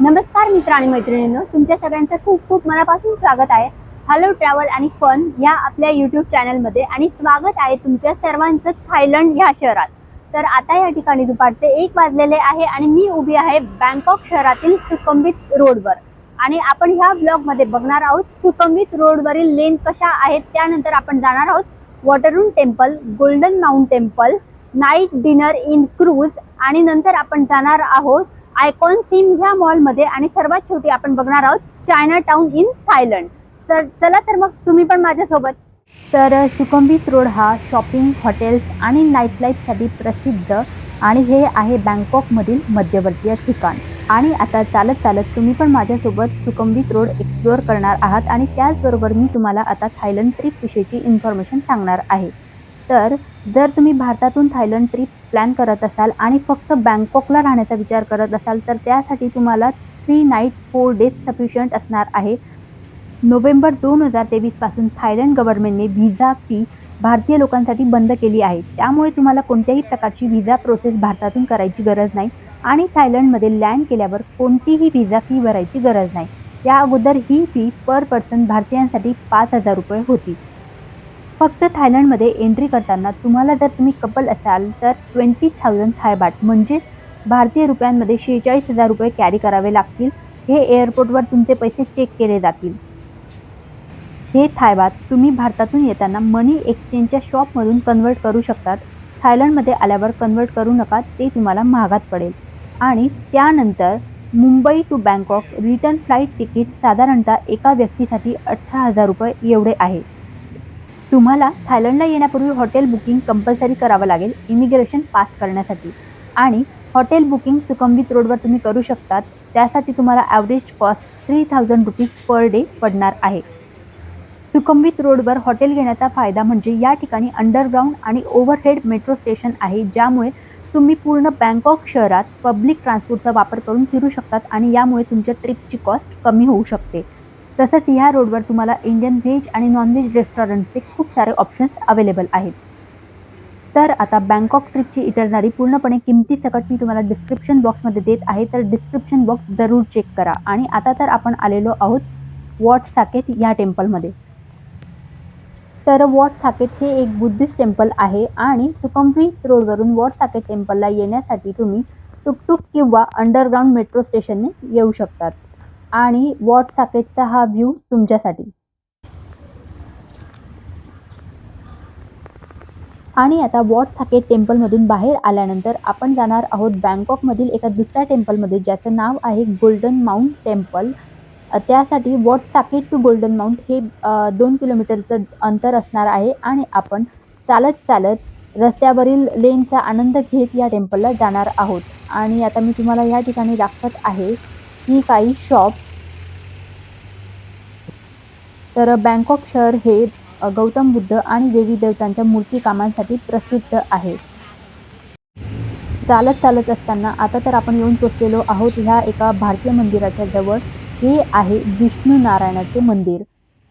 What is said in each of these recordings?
नमस्कार मित्र आणि मैत्रिणींनो तुमच्या सगळ्यांचं खूप खूप मनापासून स्वागत आहे. हॅलो ट्रॅव्हल आणि फन या आपल्या यूट्यूब चॅनलमध्ये आणि स्वागत आहे तुमच्या सर्वांचं थायलंड ह्या शहरात. तर आता या ठिकाणी दुपारचे एक वाजलेले आहे आणि मी उभी आहे बँकॉक शहरातील सुकंबित रोडवर. आणि आपण ह्या ब्लॉगमध्ये बघणार आहोत सुकंबित रोडवरील लेन कशा आहेत त्यानंतर आपण जाणार आहोत Wat Arun temple golden mount temple night dinner in cruise आणि नंतर आपण जाणार आहोत आयकॉन सिम ह्या मॉलमध्ये आणि सर्वात शेवटी आपण बघणार आहोत चायना टाउन इन थायलंड तर चला तर मग तुम्ही पण माझ्यासोबत. तर सुकंबित रोड हा शॉपिंग हॉटेल्स आणि नाईट लाईफसाठी प्रसिद्ध आणि हे आहे बँकॉकमधील मध्यवर्तीय ठिकाण. आणि आता चालत चालत तुम्ही पण माझ्यासोबत सुकंबित रोड एक्सप्लोअर करणार आहात आणि त्याचबरोबर मी तुम्हाला आता थायलंड ट्रिपविषयीची इन्फॉर्मेशन सांगणार आहे. तर जर तुम्ही भारतातून थायलंड ट्रिप प्लॅन करत असाल आणि फक्त बँकॉकला राहण्याचा विचार करत असाल तर त्यासाठी तुम्हाला three night four days sufficient असणार आहे. नोव्हेंबर दोन हजार तेवीसपासून थायलंड गव्हर्नमेंटने व्हिसा फी भारतीय लोकांसाठी बंद केली आहे. त्यामुळे तुम्हाला कोणत्याही प्रकारची व्हिसा प्रोसेस भारतातून करायची गरज नाही आणि थायलंडमध्ये लँड केल्यावर कोणतीही व्हिसा फी भरायची गरज नाही. या अगोदर ही फी पर पर्सन भारतीयांसाठी पाच हजार रुपये होती. फक्त थायलंडमध्ये एंट्री करताना तुम्हाला जर तुम्ही कपल असाल तर ट्वेंटी थाउजंड थायबाट म्हणजे भारतीय रुपयांमध्ये शेहेचाळीस हजार रुपये कॅरी करावे लागतील. हे एअरपोर्टवर तुमचे पैसे चेक केले जातील. हे थायबात तुम्ही भारतातून येताना मनी एक्सचेंजच्या शॉपमधून कन्वर्ट करू शकतात. थायलंडमध्ये आल्यावर कन्वर्ट करू नका ते तुम्हाला महागात पडेल. आणि त्यानंतर Mumbai to Bangkok return flight ticket साधारणतः एका व्यक्तीसाठी अठरा हजार रुपये एवढे आहे. तुम्हाला थायलंडला येण्यापूर्वी हॉटेल बुकिंग कंपल्सरी करावं लागेल इमिग्रेशन पास करण्यासाठी. आणि हॉटेल बुकिंग सुकंबित रोडवर तुम्ही करू शकतात त्यासाठी तुम्हाला average cost three thousand rupees per day पडणार आहे. सुकंबित रोडवर हॉटेल घेण्याचा फायदा म्हणजे या ठिकाणी अंडरग्राऊंड आणि ओव्हरहेड मेट्रो स्टेशन आहे ज्यामुळे तुम्ही पूर्ण बँकॉक शहरात पब्लिक ट्रान्सपोर्टचा वापर करून फिरू शकतात आणि यामुळे तुमच्या ट्रिपची कॉस्ट कमी होऊ शकते. तसंच ह्या रोडवर तुम्हाला इंडियन व्हेज आणि नॉनव्हेज रेस्टॉरंटचे खूप सारे ऑप्शन्स अवेलेबल आहेत. तर आता बँकॉक ट्रिपची इतरणारी पूर्णपणे किमती सकट मी तुम्हाला डिस्क्रिप्शन बॉक्समध्ये देत आहे तर डिस्क्रिप्शन बॉक्स जरूर चेक करा. आणि आता तर आपण आलेलो आहोत वॉट साकेत या टेम्पलमध्ये तर वॉट साकेत हे एक बुद्धिस्ट टेम्पल आहे आणि सुकंब्रित रोडवरून वॉट साकेत टेम्पलला येण्यासाठी तुम्ही टुकटुक किंवा अंडरग्राऊंड मेट्रो स्टेशनने येऊ शकतात. आणि वॉट साकेतचा हा व्ह्यू तुमच्यासाठी. आणि आता वॉट साकेत टेम्पलमधून बाहेर आल्यानंतर आपण जाणार आहोत बँकॉकमधील एका दुसऱ्या टेम्पलमध्ये ज्याचं नाव आहे गोल्डन माउंट टेम्पल त्यासाठी Wat Saket to golden mount हे दोन किलोमीटरचं अंतर असणार आहे आणि आपण चालत चालत रस्त्यावरील लेनचा आनंद घेत या टेम्पलला जाणार आहोत. आणि आता मी तुम्हाला या ठिकाणी दाखवत आहे ही काही शॉप्स तर बँकॉक शहर हे गौतम बुद्ध आणि देवी देवतांच्या मूर्ती कामांसाठी प्रसिद्ध आहे. चालत चालत असताना आता तर आपण येऊन पोचलेलो आहोत ह्या एका भारतीय मंदिराच्या जवळ. हे आहे विष्णू नारायणाचे मंदिर.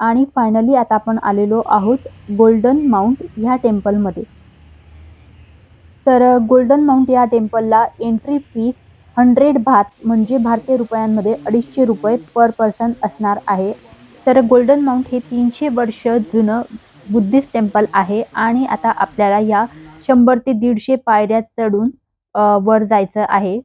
आणि फायनली आता आपण आलेलो आहोत गोल्डन माउंट ह्या टेम्पलमध्ये तर गोल्डन माउंट या टेम्पलला एंट्री फीस हंड्रेड भात म्हणजे भारतीय रुपयांमध्ये अडीचशे रुपये पर पर्सन असणार आहे. तर गोल्डन माउंट हे तीनशे वर्ष जुनं बुद्धिस्ट टेम्पल आहे आणि आता आपल्याला या शंभर ते दीडशे पायऱ्या चढून वर जायचं आहे.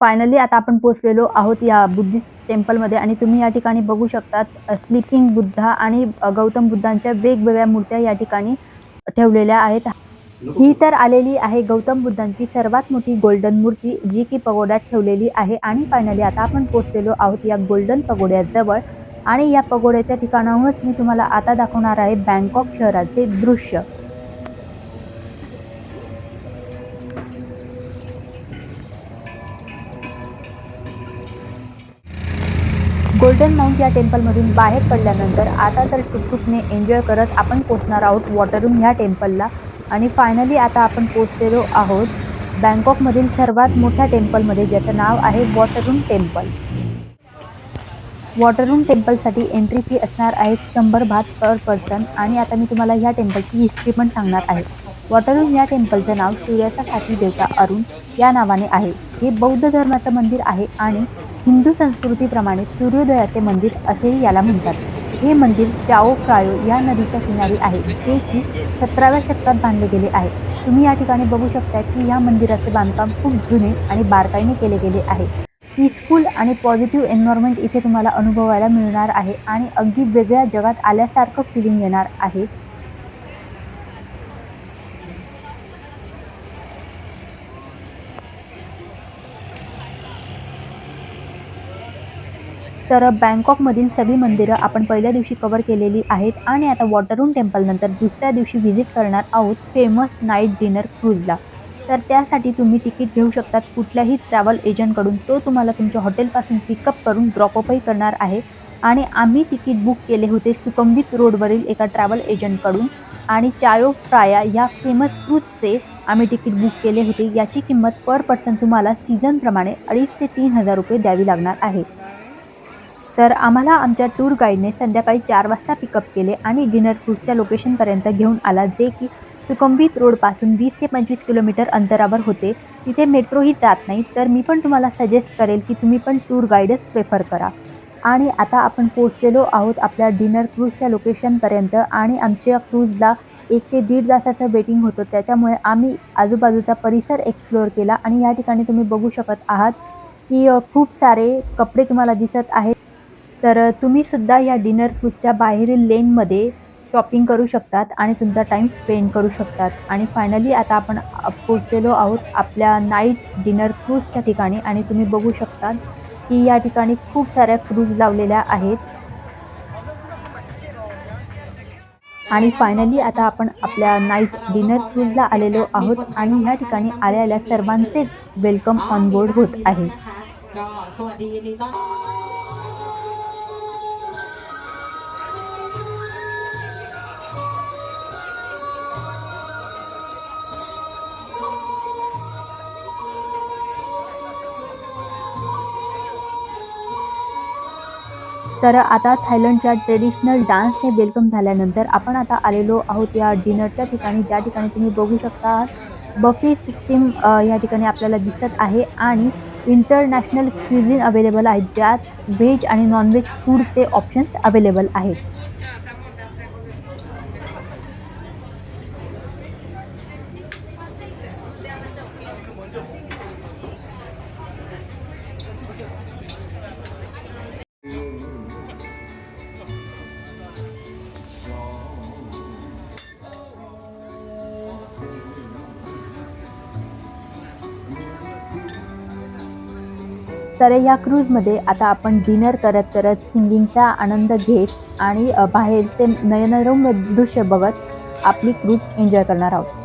फायनली आता आपण पोचलेलो आहोत या बुद्धिस्ट टेम्पलमध्ये आणि तुम्ही या ठिकाणी बघू शकतात स्लीपिंग बुद्धा आणि गौतम बुद्धांच्या वेगवेगळ्या मूर्त्या या ठिकाणी ठेवलेल्या आहेत. ही तर आलेली आहे गौतम बुद्धांची सर्वात मोठी गोल्डन मूर्ती जी की पगोड्यात ठेवलेली आहे. आणि फायनली आता आपण पोचलेलो आहोत या गोल्डन पगोड्याजवळ. आणि या पगोड्याच्या ठिकाणाहूनच मी तुम्हाला आता दाखवणार आहे बँकॉक शहराचे दृश्य. गोल्डन माउंट या टेम्पलमधून बाहेर पडल्यानंतर आता तर टुकटुकने एन्जॉय करत आपण पोचणार आहोत वॉटररूम ह्या टेम्पलला आणि फायनली आता आपण पोचलेलो आहोत बँकॉकमधील सर्वात मोठ्या टेम्पलमध्ये ज्याचं नाव आहे Wat Arun temple. Wat Arun टेम्पलसाठी entry fee असणार आहे शंभर भात पर पर्सन आणि आता मी तुम्हाला ह्या टेम्पलची हिस्ट्री पण सांगणार आहे. वॉटरलूम या टेम्पलचं नाव सूर्याचा साथी देवता अरुण या नावाने आहे. हे बौद्ध धर्माचं मंदिर आहे आणि हिंदू संस्कृतीप्रमाणे सूर्योदयाचे मंदिर असेही याला म्हणतात. हे मंदिर चाओ फ्रायो या नदीच्या किनारी आहे. जे की सतराव्या शतकात बांधले गेले आहे. तुम्ही या ठिकाणी बघू शकता की या मंदिराचे बांधकाम खूप जुने आणि बारकाईने केले गेले आहे. पीसफुल आणि पॉझिटिव्ह एन्व्हायरमेंट इथे तुम्हाला अनुभवायला मिळणार आहे आणि अगदी वेगळ्या जगात आल्यासारखं फिलिंग येणार आहे. तर बँकॉकमधील सगळी मंदिरं आपण पहिल्या दिवशी कवर केलेली आहेत आणि आता वॉटररूम टेम्पलनंतर दुसऱ्या दिवशी व्हिजिट करणार आहोत फेमस नाईट डिनर क्रूजला तर त्यासाठी तुम्ही तिकीट घेऊ शकतात कुठल्याही ट्रॅव्हल एजंटकडून तो तुम्हाला तुमच्या हॉटेलपासून पिकअप करून ड्रॉपअपही करणार आहे. आणि आम्ही तिकीट बुक केले होते सुकंबित रोडवरील एका ट्रॅव्हल एजंटकडून आणि चायो फ्राया या फेमस क्रूजचे आम्ही तिकीट बुक केले होते. याची किंमत पर पर्सन तुम्हाला सीझनप्रमाणे अडीच ते तीन हजार रुपये द्यावी लागणार आहे. तर आम्हाला आमच्या टूर गाईडने संध्याकाळी चार वाजता पिकअप केले आणि डिनर फूडच्या लोकेशनपर्यंत घेऊन आला जे की सुकंबित रोडपासून वीस ते पंचवीस किलोमीटर अंतरावर होते. तिथे मेट्रोही जात नाही तर मी पण तुम्हाला सजेस्ट करेल की तुम्ही पण टूर गाईडच प्रेफर करा. आणि आता आपण पोचलेलो आहोत आपल्या डिनर क्रूजच्या लोकेशनपर्यंत आणि आमच्या क्रूजला एक ते दीड तासाचं वेटिंग होतं. त्याच्यामुळे आम्ही आजूबाजूचा परिसर एक्सप्लोअर केला आणि या ठिकाणी तुम्ही बघू शकत आहात की खूप सारे कपडे तुम्हाला दिसत आहेत. तर तुम्ही सुद्धा या डिनर क्रूजच्या बाहेरील लेनमध्ये शॉपिंग करू शकतात आणि तुमचा टाईम स्पेंड करू शकतात. आणि फायनली आता आपण पोचलेलो आहोत आपल्या नाईट डिनर क्रूजच्या ठिकाणी आणि तुम्ही बघू शकता की या ठिकाणी खूप साऱ्या क्रूज लावलेल्या आहेत. आणि फायनली आता आपण आपल्या नाईट डिनर क्रूजला आलेलो आहोत आणि या ठिकाणी आल्या आल्या सर्वांचेच वेलकम ऑन बोर्ड होत आहे. तर आता थायलंडच्या ट्रेडिशनल डान्सने वेलकम झाल्यानंतर आपण आता आलेलो आहोत या डिनरच्या ठिकाणी. ज्या ठिकाणी तुम्ही बघू शकता बफे सिस्टीम या ठिकाणी आपल्याला दिसत आहे आणि इंटरनॅशनल क्युझिन अवेलेबल आहेत. ज्यात व्हेज आणि नॉनव्हेज फूडचे ऑप्शन्स अवेलेबल आहेत. तर या क्रूजमध्ये आता आपण डिनर करत करत सिंगिंगचा आनंद घेत आणि बाहेरचे नयनरम्य दृश्य बघत आपली क्रूज एन्जॉय करणार आहोत.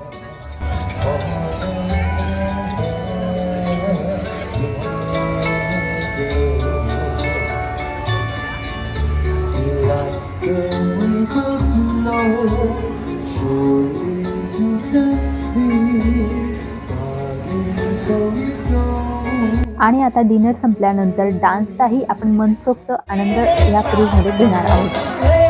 आणि आता डिनर संपल्यानंतर डान्सचाही आपण मनसोक्त आनंद या क्रूजमध्ये घेणार आहोत.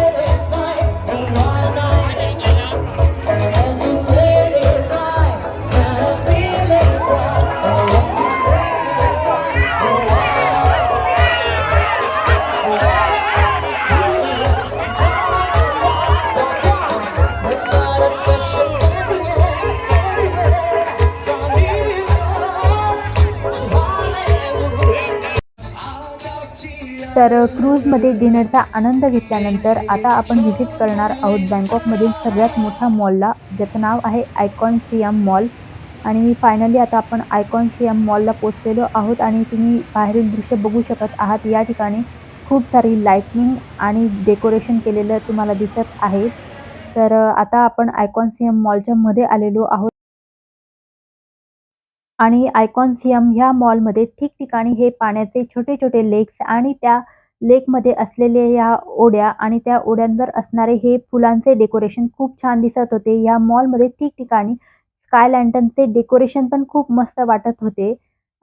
तर क्रूजमध्ये डिनरचा आनंद घेतल्यानंतर आता आपण व्हिजिट करणार आहोत बँकॉकमधील सगळ्यात मोठा मॉलला ज्याचं नाव आहे आयकॉन सियम मॉल. आणि फायनली आता आपण आयकॉन सियम मॉलला पोचलेलो आहोत आणि तुम्ही बाहेरील दृश्य बघू शकत आहात. या ठिकाणी खूप सारी लाईटनिंग आणि डेकोरेशन केलेलं तुम्हाला दिसत आहे. तर आता आपण आयकॉन सियम मॉलच्या मध्ये आलेलो आहोत. आणि आयकॉन्सियम ह्या मॉलमध्ये ठिकठिकाणी हे पाण्याचे छोटे छोटे लेक्स आणि त्या लेकमध्ये असलेले या ओढ्या आणि त्या ओढ्यांवर असणारे हे फुलांचे डेकोरेशन खूप छान दिसत होते. या मॉलमध्ये ठिकठिकाणी स्काय लँटनचे डेकोरेशन पण खूप मस्त वाटत होते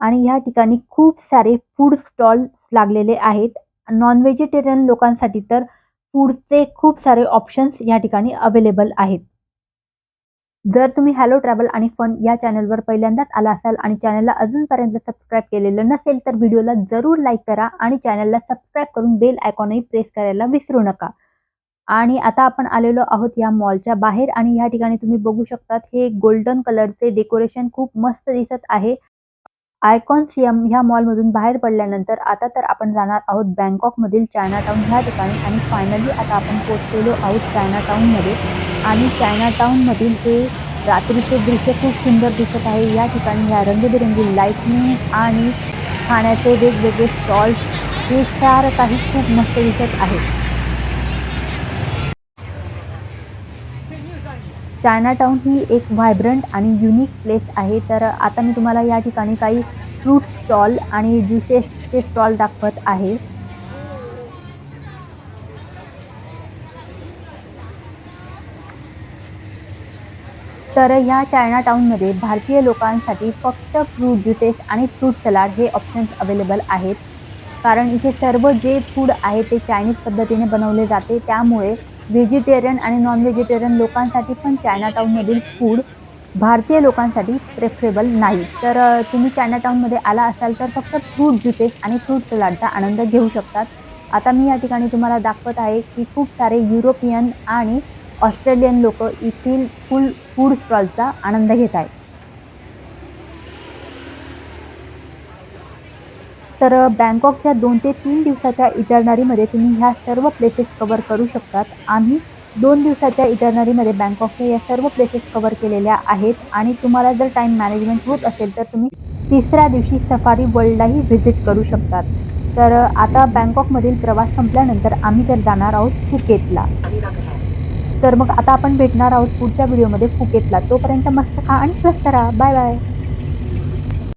आणि या ठिकाणी खूप सारे फूड स्टॉल लागलेले आहेत. नॉन व्हेजिटेरियन लोकांसाठी तर फूडचे खूप सारे ऑप्शन्स या ठिकाणी अवेलेबल आहेत. जर तुम्ही हॅलो ट्रॅव्हल आणि फन या चॅनलवर पहिल्यांदाच आला असाल आणि चॅनलला अजूनपर्यंत सबस्क्राईब केलेलं नसेल तर व्हिडिओला जरूर लाईक करा आणि चॅनलला सबस्क्राईब करून बेल आयकॉनही प्रेस करायला विसरू नका. आणि आता आपण आलेलो आहोत या मॉलच्या बाहेर आणि या ठिकाणी तुम्ही बघू शकतात हे गोल्डन कलरचे डेकोरेशन खूप मस्त दिसत आहे. आयकॉन सीएम ह्या मॉलमधून बाहेर पडल्यानंतर आता तर आपण जाणार आहोत बँकॉकमधील चायना टाऊन ह्या ठिकाणी आणि फायनली आता आपण पोहोचलेलो आहोत चायना टाऊनमध्ये आणि चायना टाऊनमधील ते रात्रीचे दृश्य खूप सुंदर दिसत आहे. या ठिकाणी ह्या रंगीबेरंगी लाईटनिंग आणि खाण्याचे वेगवेगळे स्टॉल्स हे सारं काही खूप मस्त दिसत आहे. चायनाटाऊन ही एक व्हायब्रंट आणि युनिक प्लेस आहे. तर आता मी तुम्हाला या ठिकाणी काही फ्रूट स्टॉल आणि ज्युसेसचे स्टॉल दाखवत आहे. तर या चायना टाऊनमध्ये भारतीय लोकांसाठी फक्त फ्रूट ज्युसेस आणि फ्रूट सलाड हे ऑप्शन्स अवेलेबल आहेत. कारण इथे सर्व जे फूड आहे ते चायनीज पद्धतीने बनवले जाते. त्यामुळे व्हेजिटेरियन आणि नॉन व्हेजिटेरियन लोकांसाठी पण चायना टाऊनमधील फूड भारतीय लोकांसाठी प्रेफरेबल नाही. तर तुम्ही चायना टाऊनमध्ये आला असाल तर फक्त फ्रूट ज्युसेस आणि फ्रूट सलाडचा आनंद घेऊ शकतात. आता मी या ठिकाणी तुम्हाला दाखवत आहे की खूप सारे युरोपियन आणि ऑस्ट्रेलियन लोक येथील फुल फूड स्टॉलचा आनंद घेत आहेत. तर बँकॉकच्या दोन ते तीन दिवसाच्या इटरनरीमध्ये तुम्ही ह्या सर्व प्लेसेस कवर करू शकतात. आम्ही दोन दिवसाच्या इटरनरीमध्ये बँकॉकच्या या सर्व प्लेसेस कवर केलेल्या आहेत आणि तुम्हाला जर टाईम मॅनेजमेंट होत असेल तर तुम्ही तिसऱ्या दिवशी सफारी वर्ल्डलाही व्हिजिट करू शकतात. तर आता बँकॉकमधील प्रवास संपल्यानंतर आम्ही तर जाणार आहोत फुकेतला तर मग आता आपण भेटणार आहोत पुढच्या व्हिडिओमध्ये फुकेटला तोपर्यंत मस्त खा आणि स्वस्त राहा. Bye bye.